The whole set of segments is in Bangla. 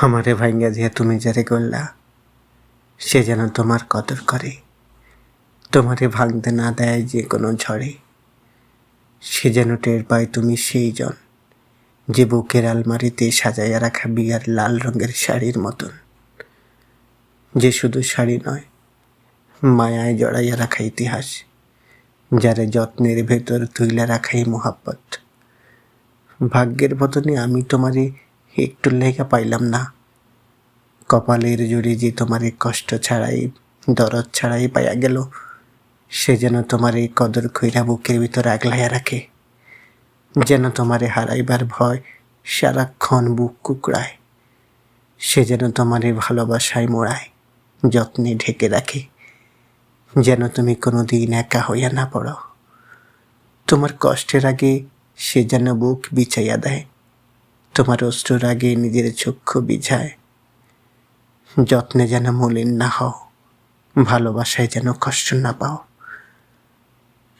আমারে ভাঙ্গা দিয়া তুমি যারে করলা, সে যেন তোমার কদর করে। তোমারে ভাঙতে না দেয় যে কোনো ঝড়ে, সে যেন টের পায় তুমি সেই জন যে বুকের আলমারিতে সাজাইয়া রাখা বিয়ার লাল রঙের শাড়ির মতন। যে শুধু শাড়ি নয়, মায়ায় জড়াইয়া রাখা ইতিহাস, যারে যত্নের ভেতর তুইলা রাখাই মোহাব্বত। ভাগ্যের বদনে আমি তোমারে একটু লেখা পাইলাম না। কপালের জুড়ে যে তোমার এই কষ্ট ছাড়াই, দরদ ছাড়াই পাইয়া গেল, সে যেন তোমার এই কদর কইরা বুকের ভিতর আগলাইয়া রাখে, যেন তোমারে হারাইবার ভয় সারাক্ষণ বুক কুকড়ায়, সে যেন তোমার এই ভালোবাসায় মোড়ায়, যত্নে ঢেকে রাখে, যেন তুমি কোনো দিন একা হইয়া না পড়ো। তোমার কষ্টের আগে সে যেন বুক বিছাইয়া দেয়, তোমার অশ্রুর আগে নিজের চক্ষু বিঝায় যত্নে যেন মলিন না হও, ভালোবাসায় যেন কষ্ট না পাও।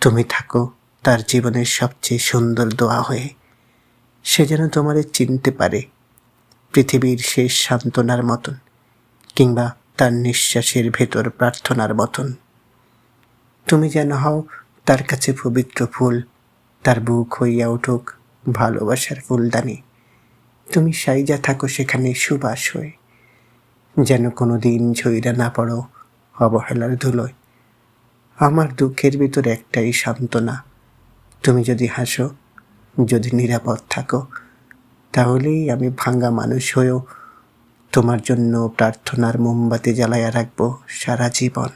তুমি থাকো তার জীবনের সবচেয়ে সুন্দর দোয়া হয়ে, সে যেন তোমারে চিনতে পারে, পৃথিবীর শেষ সান্ত্বনার মতন, কিংবা তার নিঃশ্বাসের ভেতর প্রার্থনার মতন। তুমি যেন হও তার কাছে পবিত্র ফুল, তার বুক হইয়া উঠুক ভালোবাসার ফুলদানি। তুমি সাইজা থাকো সেখানে সুবাস হয়ে। যেন কোনো দিন ঝইরা না পড়ো অবহেলার ধুলোয়। আমার দুঃখের ভিতর একটাই সান্ত্বনা, তুমি যদি হাসো, যদি নিরাপদ থাকো, তাহলেই আমি ভাঙ্গা মানুষ হয়েও তোমার জন্য প্রার্থনার মোমবাতি জ্বালাইয়া রাখব সারা জীবন।